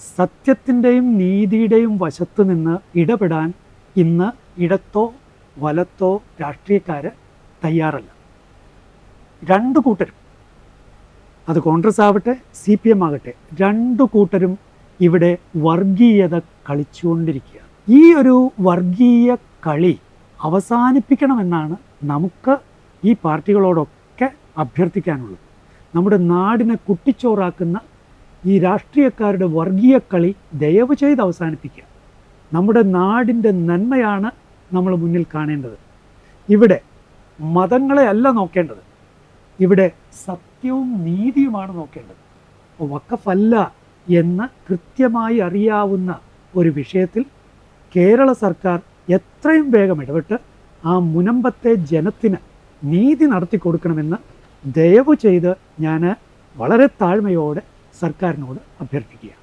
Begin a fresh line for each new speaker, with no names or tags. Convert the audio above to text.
സത്യത്തിന്റെയും നീതിയുടെയും വശത്ത് നിന്ന് ഇടപെടാൻ ഇന്ന് ഇടത്തോ വലത്തോ രാഷ്ട്രീയക്കാർ തയ്യാറല്ല. രണ്ട് കൂട്ടരും അത് കോൺഗ്രസ് ആവട്ടെ സി പി എം ആകട്ടെ രണ്ടു കൂട്ടരും ഇവിടെ വർഗീയത കളിച്ചുകൊണ്ടിരിക്കുകയാണ്. ഈ ഒരു വർഗീയ കളി അവസാനിപ്പിക്കണമെന്നാണ് നമുക്ക് ഈ പാർട്ടികളോടൊക്കെ അഭ്യർത്ഥിക്കാനുള്ളത്. നമ്മുടെ നാടിനെ കുട്ടിച്ചോറാക്കുന്ന ഈ രാഷ്ട്രീയക്കാരുടെ വർഗീയ കളി ദയവ് ചെയ്ത് അവസാനിപ്പിക്കുക. നമ്മുടെ നാടിന്റെ നന്മയാണ് നമ്മൾ മുന്നിൽ കാണേണ്ടത്. ഇവിടെ മതങ്ങളെ അല്ല നോക്കേണ്ടത്. ഇവിടെ സത്യവും നീതിയുമാണ് നോക്കേണ്ടത്. വക്കഫല്ല എന്ന് കൃത്യമായി അറിയാവുന്ന ഒരു വിഷയത്തിൽ കേരള സർക്കാർ എത്രയും വേഗം ഇടപെട്ട് ആ മുനമ്പത്തെ ജനത്തിന് നീതി നടത്തി കൊടുക്കണമെന്ന് ദയവ് ചെയ്ത് ഞാൻ വളരെ താഴ്മയോടെ സർക്കാരിനോട് അഭ്യർത്ഥിക്കുക